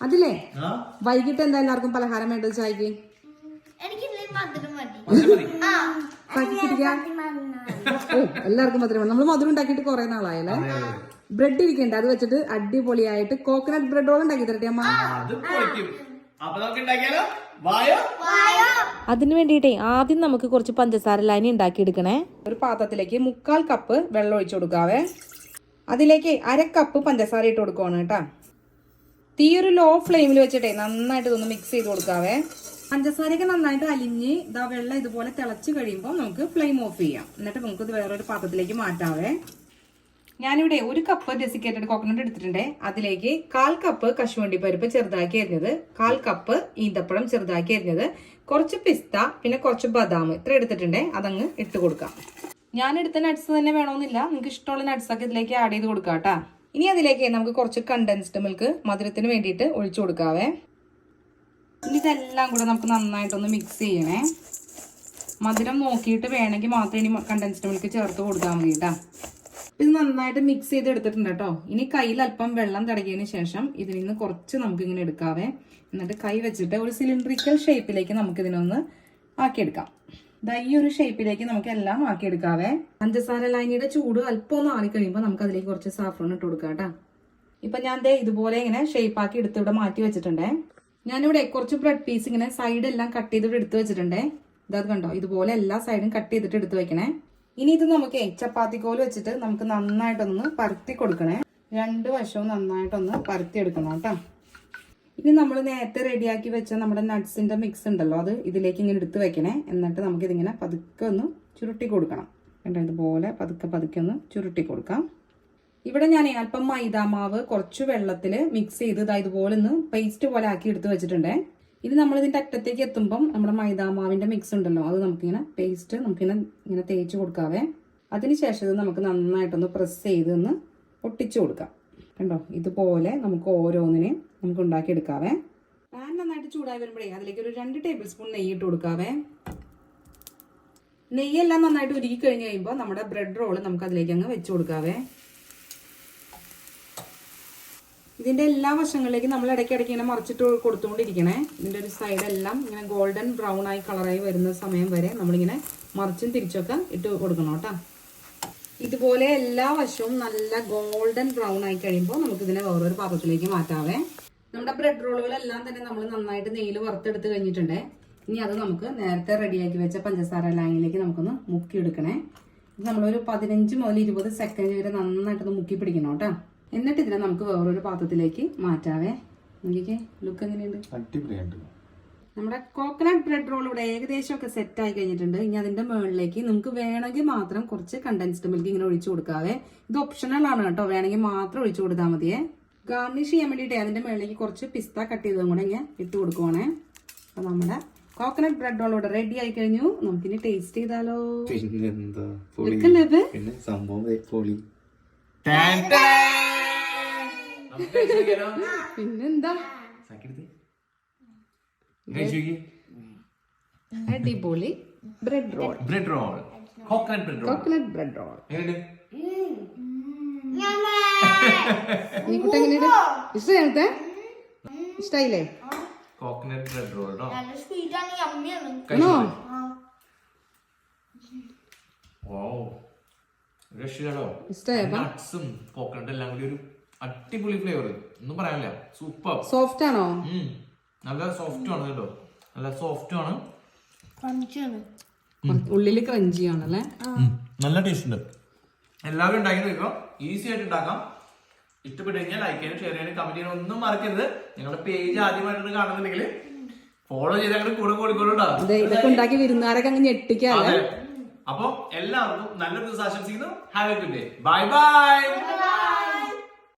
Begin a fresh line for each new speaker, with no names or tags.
അതില്ലേ?
ആ?
വൈകിട്ട് എന്താ എല്ലാവർക്കും പലഹാരം വേണ്ടത് ചായക്ക്? ഓ എല്ലാവർക്കും മധുരം വേണം നമ്മൾ മധുരം ഉണ്ടാക്കിയിട്ട് കുറെ നാളായല്ലേ? ബ്രെഡ് ഇരിക്കണ്ട. അത് വെച്ചിട്ട് അടിപൊളിയായിട്ട് കോക്കനട്ട് ബ്രെഡ് റോൾ ഉണ്ടാക്കി തരട്ടെ അമ്മ?
അതിന് വേണ്ടിയിട്ടേ ആദ്യം നമുക്ക് കുറച്ച് പഞ്ചസാര ലൈനി ഉണ്ടാക്കിയെടുക്കണേ.
ഒരു പാത്രത്തിലേക്ക് മുക്കാൽ കപ്പ് വെള്ളം ഒഴിച്ചു കൊടുക്കാവേ. അതിലേക്ക് അര കപ്പ് പഞ്ചസാര ഇട്ട് കൊടുക്കുവാണ് കേട്ടാ. തീ ഒരു ലോ ഫ്ലെയിമിൽ വെച്ചിട്ടേ നന്നായിട്ട് ഇതൊന്ന് മിക്സ് ചെയ്ത് കൊടുക്കാവേ. പഞ്ചസാരയൊക്കെ നന്നായിട്ട് അലിഞ്ഞ് ഇതാ വെള്ളം ഇതുപോലെ തിളച്ച് കഴിയുമ്പോൾ നമുക്ക് ഫ്ലെയിം ഓഫ് ചെയ്യാം. എന്നിട്ട് നമുക്ക് ഇത് വേറൊരു പാത്രത്തിലേക്ക് മാറ്റാവേ. ഞാനിവിടെ ഒരു കപ്പ് ഡെസിക്കേറ്റഡ് കോക്കനട്ട് എടുത്തിട്ടുണ്ട്. അതിലേക്ക് കാൽ കപ്പ് കശുവണ്ടി പരിപ്പ് ചെറുതാക്കി അരിഞ്ഞത് കാൽ കപ്പ് ഈന്തപ്പഴം ചെറുതാക്കി അരിഞ്ഞത് കുറച്ച് പിസ്ത പിന്നെ കുറച്ച് ബദാം ഇത്ര എടുത്തിട്ടുണ്ട്. അതങ്ങ് ഇട്ട് കൊടുക്കാം. ഞാൻ എടുത്ത നട്ട്സ് തന്നെ വേണമെന്നില്ല നിങ്ങൾക്ക് ഇഷ്ടമുള്ള നട്ട്സ് ഒക്കെ ഇതിലേക്ക് ആഡ് ചെയ്ത് കൊടുക്കാം കേട്ടാ ഇനി അതിലേക്ക് നമുക്ക് കുറച്ച് കണ്ടൻസ്ഡ് മിൽക്ക് മധുരത്തിന് വേണ്ടിയിട്ട് ഒഴിച്ചു കൊടുക്കാവേ. ഇനി ഇതെല്ലാം കൂടെ നമുക്ക് നന്നായിട്ടൊന്ന് മിക്സ് ചെയ്യണേ. മധുരം നോക്കിയിട്ട് വേണമെങ്കിൽ മാത്രം ഇനി കണ്ടൻസ്ഡ് മിൽക്ക് ചേർത്ത് കൊടുത്താൽ മതി ഇത് നന്നായിട്ട് മിക്സ് ചെയ്ത് എടുത്തിട്ടുണ്ട് കേട്ടോ ഇനി കയ്യിൽ അല്പം വെള്ളം തടകിയതിന് ശേഷം ഇതിൽ നിന്ന് കുറച്ച് നമുക്ക് ഇങ്ങനെ എടുക്കാവേ. എന്നിട്ട് കൈ വെച്ചിട്ട് ഒരു സിലിണ്ടറിക്കൽ ഷേപ്പിലേക്ക് നമുക്കിതിനൊന്ന് ആക്കിയെടുക്കാം. ദാ ഈ ഒരു ഷേപ്പിലേക്ക് നമുക്ക് എല്ലാം ആക്കിയെടുക്കാവേ. പഞ്ചസാര ലൈനിയുടെ ചൂട് അല്പം ഒന്ന് ആറിക്കഴിയുമ്പോൾ നമുക്ക് അതിലേക്ക് കുറച്ച് സാഫ്രോൺ ഇട്ട് കൊടുക്കാം കേട്ടോ. ഇപ്പൊ ഞാൻ ദേ ഇതുപോലെ ഇങ്ങനെ ഷേപ്പ് ആക്കി എടുത്ത് ഇവിടെ മാറ്റി വെച്ചിട്ടുണ്ടേ. ഞാനിവിടെ കുറച്ച് ബ്രെഡ് പീസ് ഇങ്ങനെ സൈഡ് എല്ലാം കട്ട് ചെയ്തിട്ട് എടുത്ത് വെച്ചിട്ടുണ്ടേ. ഇതത് കണ്ടോ? ഇതുപോലെ എല്ലാ സൈഡും കട്ട് ചെയ്തിട്ട് എടുത്ത് വെക്കണേ. ഇനി ഇത് നമുക്ക് ചപ്പാത്തി കോൽ വെച്ചിട്ട് നമുക്ക് നന്നായിട്ടൊന്ന് പരത്തി കൊടുക്കണേ. രണ്ട് വശവും നന്നായിട്ടൊന്ന് പരത്തി എടുക്കണം കേട്ടോ. ഇനി നമ്മൾ നേരത്തെ റെഡിയാക്കി വെച്ച നമ്മുടെ നട്ട്സിന്റെ മിക്സ് ഉണ്ടല്ലോ അത് ഇതിലേക്ക് ഇങ്ങനെ എടുത്ത് വെക്കണേ. എന്നിട്ട് നമുക്ക് ഇതിങ്ങനെ പതുക്കെ ഒന്ന് ചുരുട്ടി കൊടുക്കണം. കണ്ടോ ഇതുപോലെ പതുക്കെ പതുക്കെ ഒന്ന് ചുരുട്ടി കൊടുക്കാം. ഇവിടെ ഞാൻ അല്പം മൈദാമാവ് കുറച്ച് വെള്ളത്തിൽ മിക്സ് ചെയ്ത് ഇതാ ഇതുപോലെ ഒന്ന് പേസ്റ്റ് പോലെ ആക്കി എടുത്ത് വെച്ചിട്ടുണ്ട്. ഇനി നമ്മൾ ഇതിന്റെ അറ്റത്തേക്ക് എത്തുമ്പം നമ്മുടെ മൈദാമാവിന്റെ മിക്സ് ഉണ്ടല്ലോ അത് നമുക്കിങ്ങനെ പേസ്റ്റ് നമുക്കിങ്ങനെ ഇങ്ങനെ തേച്ച് കൊടുക്കാവേ. അതിനുശേഷം ഇത് നമുക്ക് നന്നായിട്ടൊന്ന് പ്രസ് ചെയ്ത് ഒന്ന് ഒട്ടിച്ചു കൊടുക്കാം. കണ്ടോ? ഇതുപോലെ നമുക്ക് ഓരോന്നിനെ നമുക്ക് ഉണ്ടാക്കിയെടുക്കാവേ. പാൻ നന്നായിട്ട് ചൂടായി വരുമ്പോഴേ അതിലേക്ക് ഒരു രണ്ട് ടേബിൾ സ്പൂൺ നെയ്യ് ഇട്ട് കൊടുക്കാവേ. നെയ്യെല്ലാം നന്നായിട്ട് ഉരുകി കഴിഞ്ഞ് കഴിയുമ്പോൾ നമ്മുടെ ബ്രെഡ് റോൾ നമുക്ക് അതിലേക്ക് അങ്ങ് വെച്ച് കൊടുക്കാവേ. ഇതിന്റെ എല്ലാ വശങ്ങളിലേക്കും നമ്മൾ ഇടയ്ക്കിടയ്ക്ക് ഇങ്ങനെ മറിച്ചിട്ട് കൊടുത്തുകൊണ്ടിരിക്കണേ. ഇതിന്റെ ഒരു സൈഡെല്ലാം ഇങ്ങനെ ഗോൾഡൻ ബ്രൗൺ ആയി കളറായി വരുന്ന സമയം വരെ നമ്മളിങ്ങനെ മറിച്ചും തിരിച്ചൊക്കെ ഇട്ട് കൊടുക്കണം കേട്ടോ. ഇതുപോലെ എല്ലാ വശവും നല്ല ഗോൾഡൻ ബ്രൗൺ ആയി കഴിയുമ്പോൾ നമുക്ക് ഇതിനെ വേറൊരു പാത്രത്തിലേക്ക് മാറ്റാവേ. നമ്മുടെ ബ്രെഡ് റോളുകളെല്ലാം തന്നെ നമ്മൾ നന്നായിട്ട് നെയ്യിൽ വറുത്തെടുത്ത് കഴിഞ്ഞിട്ടുണ്ട്. ഇനി അത് നമുക്ക് നേരത്തെ റെഡിയാക്കി വെച്ച പഞ്ചസാര ലായനിലേക്ക് നമുക്കൊന്ന് മുക്കിയെടുക്കണേ. ഇത് നമ്മളൊരു പതിനഞ്ച് മുതൽ ഇരുപത് സെക്കൻഡ് വരെ നന്നായിട്ടൊന്ന് മുക്കി പിടിക്കണം കേട്ടോ. എന്നിട്ട് ഇതിനെ നമുക്ക് വേറൊരു പാത്രത്തിലേക്ക് മാറ്റാവേ. നോക്കിക്കേ ലുക്ക് എങ്ങനെയുണ്ട്? നമ്മുടെ കോക്കനട്ട് ബ്രെഡ് റോൾ ഇവിടെ ഏകദേശം ഒക്കെ സെറ്റ് ആയി കഴിഞ്ഞിട്ടുണ്ട്. ഇനി അതിന്റെ മുകളിലേക്ക് നമുക്ക് വേണമെങ്കിൽ മാത്രം കുറച്ച് കണ്ടൻസ്ഡ് മിൽക്ക് ഇങ്ങനെ ഒഴിച്ചു കൊടുക്കാവേ. ഇത് ഓപ്ഷണൽ ആണ് കേട്ടോ. വേണമെങ്കിൽ മാത്രം ഒഴിച്ചു കൊടുത്താൽ മതിയേ. ഗാർണിഷ് ചെയ്യാൻ വേണ്ടിയിട്ട് അതിന്റെ മുകളിലേക്ക് കുറച്ച് പിസ്ത കട്ട് ചെയ്തതും കൂടെ ഇങ്ങനെ ഇട്ട് കൊടുക്കുവാണേ. അപ്പൊ നമ്മുടെ കോക്കനട്ട് ബ്രെഡ് റോൾ ഇവിടെ റെഡി ആയി കഴിഞ്ഞു. നമുക്കിനി ടേസ്റ്റ് ചെയ്താലോ.
പിന്നെ സംഭവം?
പിന്നെന്താ. അടിപൊളി. Bread roll
bread roll coconut bread roll
coconut bread roll ഈ കുട്ടി എങ്ങനെയുണ്ട്? ഇഷ്ടത്തെ ഇഷ്ടായില്ലേ?
കോക്കനട്ട് ബ്രെഡ് റോൾ നട്ട്സും കോക്കനട്ട് എല്ലാം കൂടി ഒരു അടിപൊളി ഫ്ലേവർ ഒന്നും പറയാനില്ല. സൂപ്പർ
സോഫ്റ്റ് ആണോ?
നല്ല സോഫ്റ്റും ആണ് കേട്ടോ. നല്ല സോഫ്റ്റും ആണ്.
ഉള്ളിൽ
ഉള്ളിൽ ക്രഞ്ചി ആണല്ലേ
നല്ല ടേസ്റ്റ് ഉണ്ട്. എല്ലാവരും ഉണ്ടാക്കി നോക്കാം ഈസി ആയിട്ട് ഉണ്ടാക്കാം. ഇഷ്ടപ്പെട്ടു കഴിഞ്ഞാൽ ലൈക്ക് ചെയ്യാനും ഷെയർ ചെയ്യാനും കമന്റ് ചെയ്യാനും ഒന്നും മറക്കരുത്. നിങ്ങളുടെ പേജ് ആദ്യമായിട്ടാണ് കാണുന്നുണ്ടെങ്കിൽ ഫോളോ ചെയ്ത് കൂടെ
ഇതൊക്കെ ഉണ്ടാക്കി അങ്ങ്
അതെ. അപ്പൊ എല്ലാവർക്കും നല്ലൊരു ദിവസം ആശംസിക്കുന്നു. Have a good day bye bye